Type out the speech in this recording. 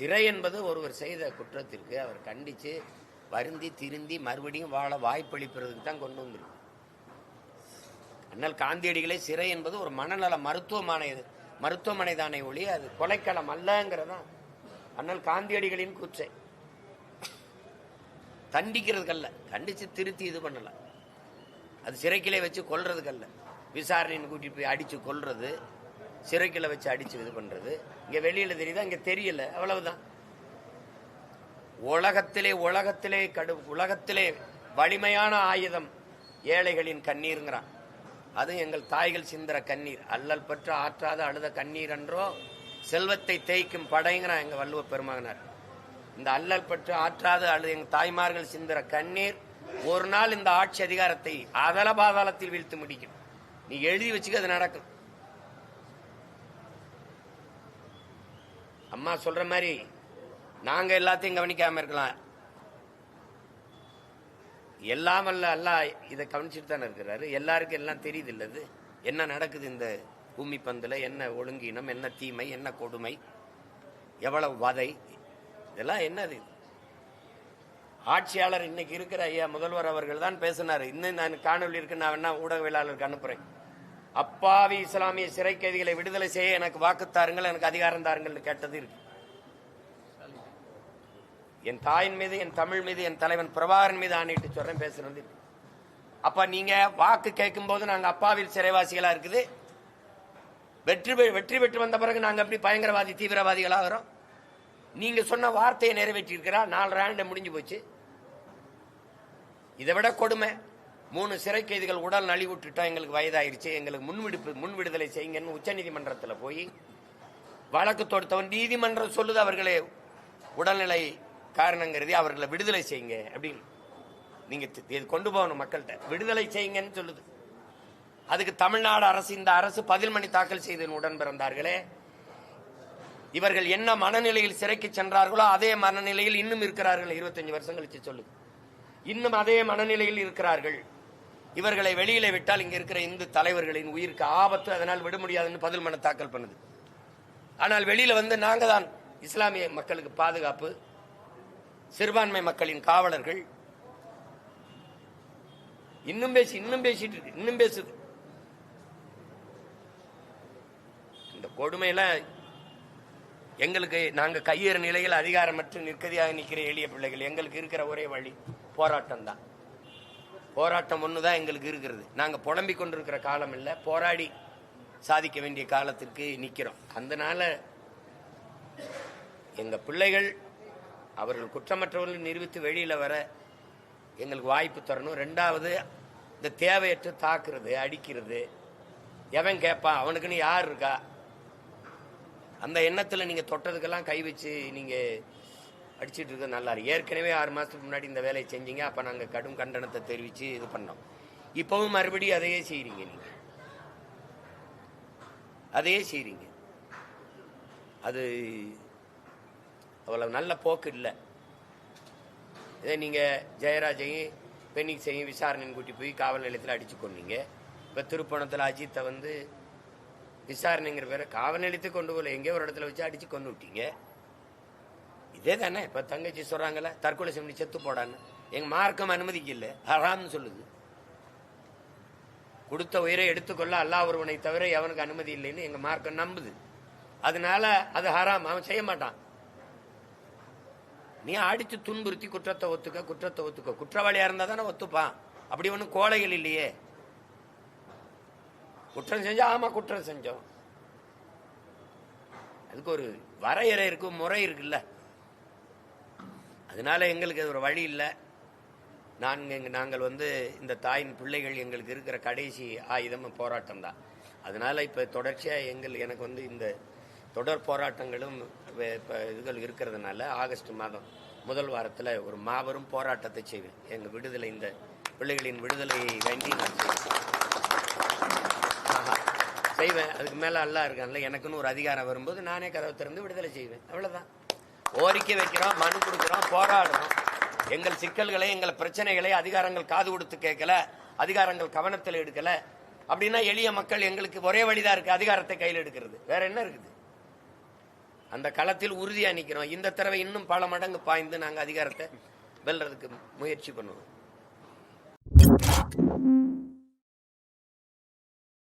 சிறை என்பது ஒருவர் செய்த குற்றத்திற்கு அவர் கண்டித்து வருந்தி திருந்தி மறுபடியும் வாழ வாய்ப்பளிப்பதற்கு தான் கொண்டு வந்திருக்கு. அண்ணல் காந்தியடிகளே சிறை என்பது ஒரு மனநல மருத்துவமனை மருத்துவமனை தானே ஒளி அது கொலைக்களம் அல்லங்கிறதான் அண்ணல் காந்தியடிகளின் கூச்சை தண்டிக்கிறதுக்கல்ல. கண்டித்து திருத்தி இது பண்ணலாம். அது சிறைக்கிலே வச்சு கொல்றதுக்கல்ல. விசாரணைன்னு கூட்டிட்டு போய் அடிச்சு கொல்றது சிறைக்கில வச்சு அடிச்சு இது பண்றது. இங்க வெளியில தெரியுதா? இங்க தெரியல. அவ்வளவுதான். உலகத்திலே உலகத்திலே கடு உலகத்திலே வலிமையான ஆயுதம் ஏழைகளின் கண்ணீருங்கிறான். அது எங்கள் தாய்கள் சிந்திர கண்ணீர். அல்லல் பற்ற ஆற்றாத அழுத கண்ணீர் என்றோ செல்வத்தை தேய்க்கும் படைங்கிறான் எங்க வள்ளுவ பெருமகனார். இந்த அல்லல் பற்று ஆற்றாத அழுது எங்க தாய்மார்கள் சிந்திர கண்ணீர் ஒரு நாள் இந்த ஆட்சி அதிகாரத்தை அதல பாதாளத்தில் வீழ்த்து முடிக்கும். நீ எழுதி வச்சுக்க அது நடக்கும். அம்மா சொல்ற மாதிரி நாங்க எல்லாத்தையும் கவனிக்காம இருக்கலாம். எல்லாம் அல்ல அல்ல இதை கவனிச்சுட்டு தானே இருக்கிறாரு. எல்லாருக்கும் எல்லாம் தெரியுது இல்லது என்ன நடக்குது இந்த பூமி பந்தில்? என்ன ஒழுங்கீனம்? என்ன தீமை? என்ன கொடுமை? எவ்வளவு வதை? இதெல்லாம் என்னது? ஆட்சியாளர் இன்னைக்கு இருக்கிற ஐயா முதல்வர் அவர்கள் தான் பேசினார். இன்னும் நான் காணொலி இருக்கு நான் வேணா ஊடகவியலாளருக்கு அனுப்புறேன். அப்பாவி இஸ்லாமிய சிறை கைதிகளை விடுதலை செய்ய எனக்கு வாக்கு தாருங்கள் எனக்கு அதிகாரம் தாருங்கள் கேட்டது இருக்கு. என் தாயின் மீது என் தமிழ் மீது என் தலைவன் பிரபாகரன் மீது ஆணையிட்டு சொல்றேன் பேசுறது அப்ப நீங்க வாக்கு கேட்கும் போது நாங்க அப்பாவில் சிறைவாசிகளா இருக்குது. வெற்றி பெ- வெற்றி பெற்று வந்த பிறகு நாங்க எப்படி பயங்கரவாதி தீவிரவாதிகளாகிறோம் நீங்க சொன்ன வார்த்தையை நிறைவேற்றி இருக்கிறா நாலு ஆண்டு முடிஞ்சு போச்சு. இதை விட கொடுமை. மூணு சிறை கைதிகள் உடல் நலிவுட்டுட்டா எங்களுக்கு வயதாயிருச்சு எங்களுக்கு முன்விடுப்பு முன் விடுதலை செய்யுங்கன்னு உச்சநீதிமன்றத்தில் போய் வழக்கு தொடுத்தவன் நீதிமன்றம் சொல்லுது அவர்களே உடல்நிலை காரணங்கிறதே அவர்களை விடுதலை செய்யுங்க அப்படின்னு. நீங்க இது கொண்டு போகணும் மக்கள்கிட்ட. விடுதலை செய்யுங்கன்னு சொல்லுது. அதுக்கு தமிழ்நாடு அரசு இந்த அரசு பதில் மணி தாக்கல் செய்து உடன் பிறந்தார்களே இவர்கள் என்ன மனநிலையில் சிறைக்கு சென்றார்களோ அதே மனநிலையில் இன்னும் இருக்கிறார்கள். 25 வருஷம் கழிச்சு சொல்லுது. இன்னும் அதே மனநிலையில் இருக்கிறார்கள். இவர்களை வெளியில விட்டால் இங்க இருக்கிற இந்து தலைவர்களின் உயிருக்கு ஆபத்து அதனால் விட முடியாதுன்னு பதில் மன தாக்கல் பண்ணுது. ஆனால் வெளியில வந்து நாங்க தான் இஸ்லாமிய மக்களுக்கு பாதுகாப்பு சிறுபான்மை மக்களின் காவலர்கள். இன்னும் பேசி இன்னும் பேசிட்டு இருக்கு இன்னும் பேசுது. இந்த கொடுமையில எங்களுக்கு நாங்க கையேற நிலையில் அதிகாரமற்று நிற்கதியாக நிற்கிற எளிய பிள்ளைகள் எங்களுக்கு இருக்கிற ஒரே வழி போராட்டம் தான் போராட்டம் ஒன்று தான் எங்களுக்கு இருக்கிறது. நாங்கள் புலம்பிக் கொண்டிருக்கிற காலம் இல்லை. போராடி சாதிக்க வேண்டிய காலத்திற்கு நிற்கிறோம் அதனால் எங்கள் பிள்ளைகள் அவர்கள் குற்றமற்றவர்கள் நிரூபித்து வெளியில் வர எங்களுக்கு வாய்ப்பு தரணும். ரெண்டாவது இந்த தேவையற்று தாக்குறது அடிக்கிறது. எவன் கேட்பான் அவனுக்குன்னு யார் இருக்கா? அந்த எண்ணத்தில் நீங்கள் தொட்டதுக்கெல்லாம் கை வச்சு நீங்கள் அடிச்சிட்டு இருக்க நல்லா இருக்கு ஏற்கனவே ஆறு மாதத்துக்கு முன்னாடி இந்த வேலையை செஞ்சீங்க அப்போ நாங்கள் கடும் கண்டனத்தை தெரிவித்து இது பண்ணோம். இப்போவும் மறுபடியும் அதையே செய்கிறீங்க நீங்கள் அதையே செய்கிறீங்க அது அவ்வளவு நல்ல போக்கு இல்லை. இதே நீங்கள் ஜெயராஜையும் பெண்ணிக்ஸையும் விசாரணைன்னு கூட்டி போய் காவல் நிலையத்தில் அடித்து கொண்டீங்க இப்போ திருப்பணத்தில் அஜித்தை வந்து விசாரணைங்கிற பேரை காவல் நிலையத்துக்கு கொண்டு போகல. எங்கேயோ ஒரு இடத்துல வச்சு அடித்து கொண்டு விட்டீங்க இதே தானே இப்ப தங்கச்சி சொல்றாங்கல்ல தற்கொலை செஞ்சு செத்து போடான்னு. எங்க மார்க்கம் அனுமதிக்கல ஹராம்னு சொல்லுது. கொடுத்த உயிரை எடுத்துக்கொள்ள அல்லாஹ் ஒருவனை தவிர எவனுக்கு அனுமதி இல்லைன்னு எங்க மார்க்கம் நம்புது. அதனால அது ஹராம். அவன் செய்ய மாட்டான். நீ அடிச்சு துன்புறுத்தி குற்றத்தை ஒத்துக்க குற்றத்தை ஒத்துக்க. குற்றவாளியா இருந்தா தானே ஒத்துப்பான். அப்படி ஒன்றும் கோழைகள் இல்லையே. குற்றம் செஞ்சா ஆமா குற்றம் செஞ்சோம். அதுக்கு ஒரு வரையறை இருக்கு முறை இருக்குல்ல. அதனால எங்களுக்கு அது ஒரு வழி இல்லை. நாங்கள் நாங்கள் வந்து இந்த தாயின் பிள்ளைகள் எங்களுக்கு இருக்கிற கடைசி ஆயுதம் போராட்டம் தான். அதனால இப்போ தொடர்ச்சியாக எங்கள் எனக்கு வந்து இந்த தொடர் போராட்டங்களும் இப்போ இதுகள் இருக்கிறதுனால ஆகஸ்ட் மாதம் முதல் வாரத்தில் ஒரு மாபெரும் போராட்டத்தை செய்வேன். எங்கள் விடுதலை இந்த பிள்ளைகளின் விடுதலையை வேண்டி நான் செய்வேன். செய்வேன். அதுக்கு மேலே அல்லா இருக்கான்ல எனக்குன்னு ஒரு அதிகாரம் வரும்போது நானே கதவை திறந்து விடுதலை செய்வேன். அவ்வளோதான் கோரிக்கை வைக்கிறோம் மனு கொடுக்கிறோம் போராடுறோம். எங்கள் சிக்கல்களை எங்கள் பிரச்சனைகளை அதிகாரங்கள் காது கொடுத்து கேட்கல அதிகாரங்கள் கவனத்தில் எடுக்கல. அப்படின்னா எளிய மக்கள் எங்களுக்கு ஒரே வழிதான் இருக்கு அதிகாரத்தை கையில் எடுக்கிறது. வேற என்ன இருக்குது? அந்த களத்தில் உறுதியா நிற்கிறோம் இந்த தடவை இன்னும் பல மடங்கு பாய்ந்து நாங்கள் அதிகாரத்தை வெல்றதுக்கு முயற்சி பண்ணுவோம்.